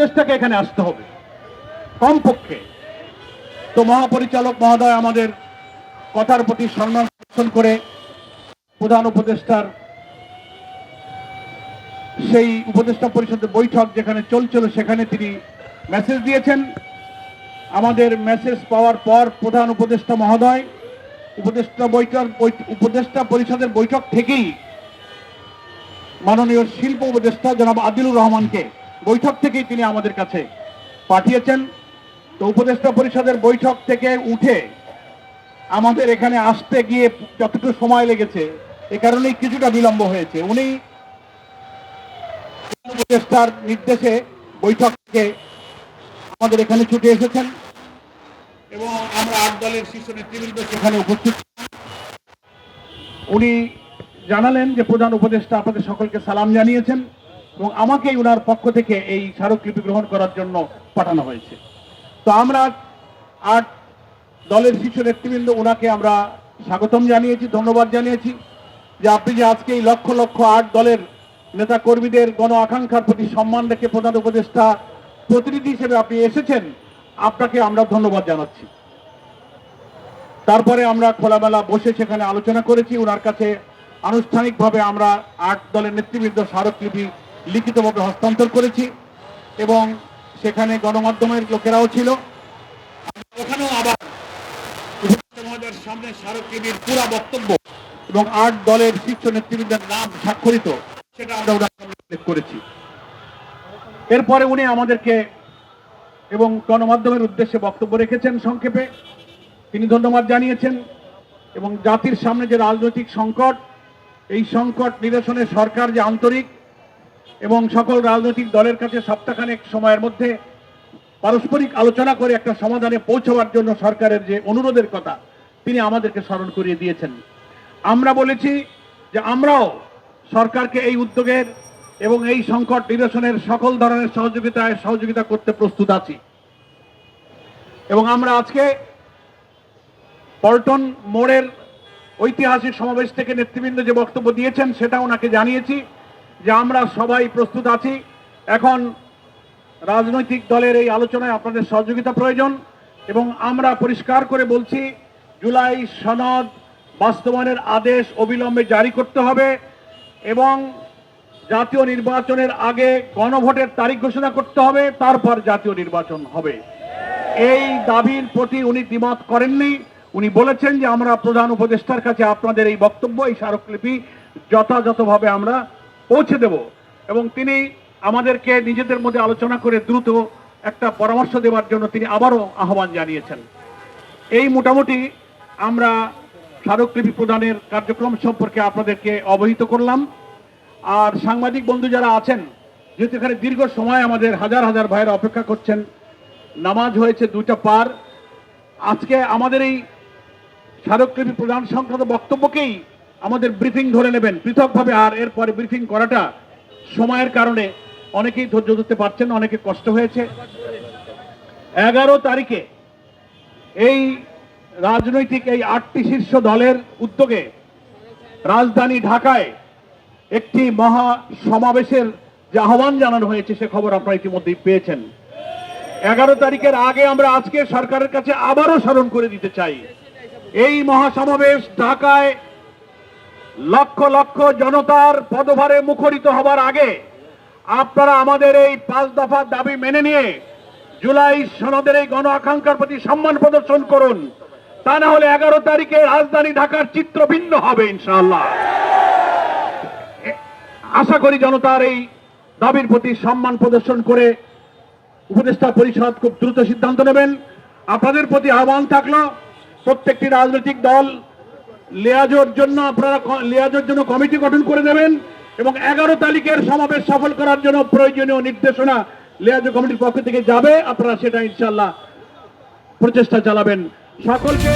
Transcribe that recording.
দেশটাকে এখানে আসতে হবে। কমপক্ষে। তো মহাপরিচালক মহোদয় আমাদের কথার প্রতি সম্মান করে প্রধান উপদেষ্টার সেই উপদেষ্টা পরিষদের বৈঠক যেখানে চলছিল, সেখানে তিনি মেসেজ দিয়েছেন। আমাদের মেসেজ পাওয়ার পর প্রধান উপদেষ্টা মহোদয়, উপদেষ্টা বৈঠক, উপদেষ্টা পরিষদের বৈঠক থেকেই মাননীয় শিল্প উপদেষ্টা জনাব আদিলুর রহমানকে বৈঠক থেকেই তিনি আমাদের কাছে পাঠিয়েছেন। তো উপদেষ্টা পরিষদের বৈঠক থেকে উঠে আমাদের এখানে আসতে গিয়ে যতটুকু সময় লেগেছে, এ কারণেই কিছুটা বিলম্ব হয়েছে। উনি উপদেষ্টার নির্দেশে বৈঠক থেকে আমাদের এখানে ছুটে এসেছেন এবং আমরা আট দলের শীর্ষ নেতৃবৃন্দ সেখানে উপস্থিত। উনি জানালেন যে প্রধান উপদেষ্টা আপনাদের সকলকে সালাম জানিয়েছেন। এবং আমাকেই ওনার পক্ষ থেকে এই স্মারকলিপি গ্রহণ করার জন্য পাঠানো হয়েছে। তো আমরা আট দলের শীর্ষ নেতৃবৃন্দ ওনাকে আমরা স্বাগতম জানিয়েছি, ধন্যবাদ জানিয়েছি যে আপনি যে আজকে এই লক্ষ লক্ষ আট দলের নেতা কর্মীদের গণ আকাঙ্ক্ষার প্রতি সম্মান রেখে প্রধান উপদেষ্টা প্রতিনিধি হিসেবে আপনি এসেছেন, আপনাকে আমরা ধন্যবাদ জানাচ্ছি। তারপরে আমরা খোলামেলা বসে সেখানে আলোচনা করেছি ওনার কাছে আনুষ্ঠানিকভাবে আমরা আট দলের নেতৃবৃন্দ স্মারকলিপি লিখিতভাবে হস্তান্তর করেছি এবং সেখানে গণমাধ্যমের লোকেরাও ছিল। ওখানেও আবার মহোদয়ের সামনে স্মারকলিপির পুরা বক্তব্য এবং আট দলের শীর্ষ নেতৃবৃন্দের নাম স্বাক্ষরিত, সেটা আমরা ওনার সামনে উল্লেখ করেছি। এরপরে উনি আমাদেরকে এবং গণমাধ্যমের উদ্দেশ্যে বক্তব্য রেখেছেন সংক্ষেপে। তিনি ধন্যবাদ জানিয়েছেন এবং জাতির সামনে যে রাজনৈতিক সংকট, এই সংকট নিরসনে সরকার যে আন্তরিক এবং সকল রাজনৈতিক দলের কাছে সপ্তাহখানেক সময়ের মধ্যে পারস্পরিক আলোচনা করে একটা সমাধানে পৌঁছবার জন্য সরকারের যে অনুরোধের কথা, তিনি আমাদেরকে স্মরণ করিয়ে দিয়েছেন। আমরা বলেছি যে আমরাও সরকারকে এই উদ্যোগের এবং এই সংকট নিরসনের সকল ধরনের সহযোগিতায় সহযোগিতা করতে প্রস্তুত আছি। এবং আমরা আজকে পল্টন মোড়ের ঐতিহাসিক সমাবেশ থেকে নেতৃবৃন্দ যে বক্তব্য দিয়েছেন, সেটা ওনাকে জানিয়েছি। যে আমরা সবাই প্রস্তুত আছি। এখন রাজনৈতিক দলের এই আলোচনায় আপনাদের সহযোগিতা প্রয়োজন এবং আমরা পরিষ্কার করে বলছি, জুলাই সনদ বাস্তবায়নের আদেশ অবিলম্বে জারি করতে হবে এবং জাতীয় নির্বাচনের আগে গণভোটের তারিখ ঘোষণা করতে হবে, তারপর জাতীয় নির্বাচন হবে। এই দাবির প্রতি উনি দ্বিমত করেননি। উনি বলেছেন যে আমরা প্রধান উপদেষ্টার কাছে আপনাদের এই বক্তব্য, এই স্মারকলিপি যথাযথভাবে আমরা পৌঁছে দেব। এবং তিনি আমাদেরকে নিজেদের মধ্যে আলোচনা করে দ্রুত একটা পরামর্শ দেওয়ার জন্য তিনি আবারও আহ্বান জানিয়েছেন। এই মোটামুটি আমরা স্মারকলিপি প্রদানের কার্যক্রম সম্পর্কে আপনাদেরকে অবহিত করলাম। আর সাংবাদিক বন্ধু যারা আছেন, যেহেতু এখানে দীর্ঘ সময় আমাদের হাজার হাজার ভাইয়েরা অপেক্ষা করছেন, নামাজ হয়েছে দুইটা পার। আজকে আমাদের এই স্মারকলিপি প্রদান সংক্রান্ত বক্তব্যকেই আমাদের ব্রিফিং ধরে নেবেন। পৃথকভাবে আর এরপরে ব্রিফিং করাটা সময়ের কারণে অনেকেই ধৈর্য ধরতে পারছেন অনেকে কষ্ট হয়েছে। এগারো তারিখে এই রাজনৈতিক এই আটটি শীর্ষ দলের উদ্যোগে রাজধানী ঢাকায় একটি মহা সমাবেশের যে আহ্বান জানানো হয়েছে, সে খবর আপনারা ইতিমধ্যেই পেয়েছেন। এগারো তারিখের আগে আমরা আজকে সরকারের কাছে আবারও স্মরণ করে দিতে চাই। এই মহাসমাবেশ ঢাকায় লক্ষ লক্ষ জনতার পদভারে মুখরিত হবার আগে আপনারা আমাদের এই পাঁচ দফা দাবি মেনে নিয়ে জুলাই সনদের এই গণ আকাঙ্ক্ষার প্রতি সম্মান প্রদর্শন করুন। তা না হলে এগারো তারিখে রাজধানী ঢাকার চিত্র ভিন্ন হবে ইনশাআল্লাহ। আশা করি জনতার এই দাবির প্রতি সম্মান প্রদর্শন করে উপদেষ্টা পরিষদ খুব দ্রুত সিদ্ধান্ত নেবেন। আপনাদের প্রতি আহ্বান থাকল, প্রত্যেকটি রাজনৈতিক দল লেয়াজোর জন্য আপনারা লিয়াজোর জন্য কমিটি গঠন করে দেবেন এবং এগারো তারিখের সমাবেশ সফল করার জন্য প্রয়োজনীয় নির্দেশনা লেয়াজো কমিটির পক্ষ থেকে যাবে। আপনারা সেটা ইনশাল্লাহ প্রচেষ্টা চালাবেন। সকলকে